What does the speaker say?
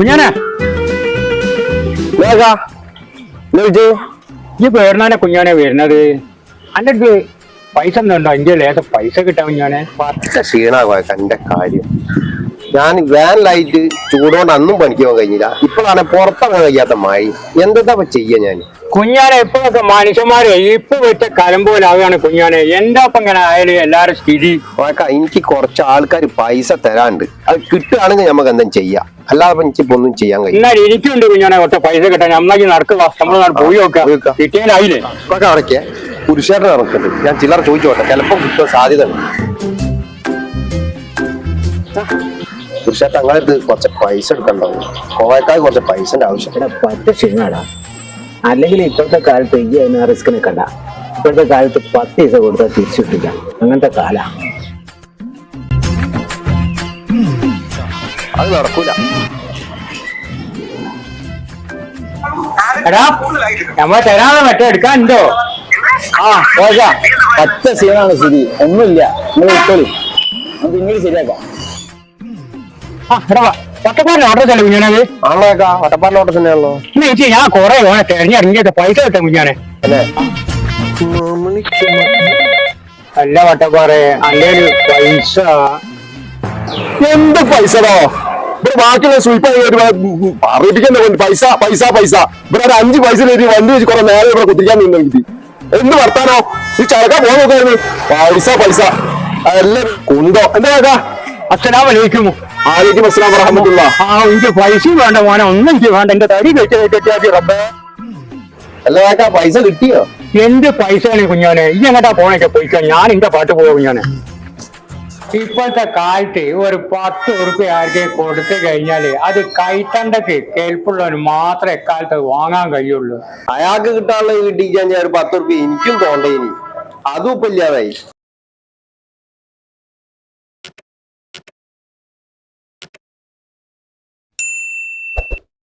കുഞ്ഞാനെ. ഈ പേരുന്നാനെ കുഞ്ഞാനെ വരുന്നത്. അന്റെ അടുത്ത് പൈസ എന്തുണ്ടോ എന്റെ ലേശം പൈസ കിട്ടാൻ കുഞ്ഞാനെ? പച്ച ക്ഷീണാ എന്റെ കാര്യം. ഞാൻ വാനിലായിട്ട് ചൂടുകൊണ്ട് അന്നും പണിക്ക് പോകാൻ കഴിഞ്ഞില്ല ഇപ്പോഴാണ് പുറത്തിറങ്ങാൻ കഴിയാത്ത മായി എന്താ ചെയ്യാ ഞാൻ? കുഞ്ഞാനെ ഇപ്പോഴൊക്കെ മനുഷ്യന്മാരെ ഇപ്പൊ വെച്ച കലം പോലെ ആവുകയാണ് കുഞ്ഞാനെ. എന്താ ഇപ്പൊ ഇങ്ങനെ ആയാലും എല്ലാരും സ്ഥിതി? എനിക്ക് കുറച്ച് ആൾക്കാർ പൈസ തരാണ്ട്. അത് കിട്ടുകയാണെങ്കിൽ നമുക്ക് എന്തും ചെയ്യാം. അല്ലാതെ എനിക്കിപ്പോ ഒന്നും ചെയ്യാൻ കഴിയും എന്നാൽ എനിക്കുണ്ട് കുഞ്ഞാനെ ഒറ്റ പൈസ കിട്ടാൻ. അമ്മയ്ക്ക് നടക്കുക നമ്മൾ പോയി നോക്കാം. കിട്ടിയാലായില്ലേ? ഇപ്പൊക്കെ അടയ്ക്കേ പുരുഷേട്ടൻ ഇറക്കുന്നുണ്ട് ഞാൻ ചിലർ ചോദിച്ചോട്ടെ ചിലപ്പോ കിട്ടാൻ സാധ്യത ഉണ്ട് പുരുഷേട്ടൻ അങ്ങനെ കുറച്ച് പൈസ എടുക്കണ്ടാവും കോവക്കായി കുറച്ച് പൈസന്റെ ആവശ്യം എടാ പറ്റ ക്ഷീണാടാ. അല്ലെങ്കിൽ ഇപ്പോഴത്തെ കാലത്ത് ഈ അതിന് റിസ്ക് നിൽക്കണ്ട ഇപ്പോഴത്തെ കാലത്ത് പത്ത് പൈസ കൊടുത്താൽ തിരിച്ചു കിട്ടില്ല. അങ്ങനത്തെ കാല. അത് നടക്കൂല. എടാ നമ്മളെ തരാതെ മറ്റേ എടുക്കാനുണ്ടോ ആ പോകാ. പത്ത് സീനാണ് ശരി ഒന്നുമില്ല. നിങ്ങൾ ഇട്ടോളി നമുക്ക് ഇങ്ങനെ ശരിയാക്കാം. പട്ടപ്പാടിന് ഓർഡർ ചെയ്യല്ലേ കുഞ്ഞാനെ ആണോക്കാ വട്ടപ്പാടിനോട്ട് തന്നെയാണല്ലോ. ഇന്ന് ചേച്ചി ഞാൻ കുറെ വേണം തെരഞ്ഞിറങ്ങിയത് പൈസ കിട്ടാൻ കുഞ്ഞാനെ. അല്ലേ? അല്ല വട്ടപ്പാറെ അല്ലേ പൈസ. എന്ത് പൈസടോ? ഇവിടെ ബാക്കിയുള്ള പൈസ പൈസ പൈസ. ഇവിടെ ഒരു അഞ്ച് പൈസ വണ്ടി വെച്ച് കുറെ നേരെ ഇവിടെ കുത്തിരിക്കാൻ നിന്നു എനിക്ക് എന്ത് വർത്താനോ? ഈ ചടക്കാൻ പോകാൻ നോക്കായിരുന്നു പൈസ പൈസ. എല്ലാം കുന്തോ. എന്താ കേട്ടാ അസ്സലാം വലൈക്കും ആലേക്ക് അസ്സലാം വറഹമത്തുള്ള. ആ എനിക്ക് പൈസയും വേണ്ട മോനെ ഒന്നും എനിക്ക് വേണ്ട. എന്റെ തടി കെട്ടി റബ്ബേ. അല്ല ഏട്ടാ പൈസ കിട്ടിയോ? എന്ത് പൈസയാണ് കുഞ്ഞാനെ? ഈ എങ്ങട്ടാ പോണൊക്കെ പോയിക്കാൻ ഞാൻ എന്റെ പാട്ട് പോവാ കുഞ്ഞോനെ. ഇപ്പോഴത്തെ കാലത്ത് ഒരു പത്ത് ഉറുപ്പ്യ ആർക്കെ കൊടുത്തു കഴിഞ്ഞാൽ അത് കൈത്തണ്ടക്ക് കേൾപ്പുള്ളവന് മാത്രമേ എക്കാലത്ത് വാങ്ങാൻ കഴിയുള്ളൂ. അയാൾക്ക് കിട്ടാനുള്ള കിട്ടിക്കാൻ ഞാൻ ഒരു പത്ത് ഉറുപ്പ്യ എനിക്കും തോണ്ടേനി. അതും ഇപ്പൊ ഇല്ലാതായി.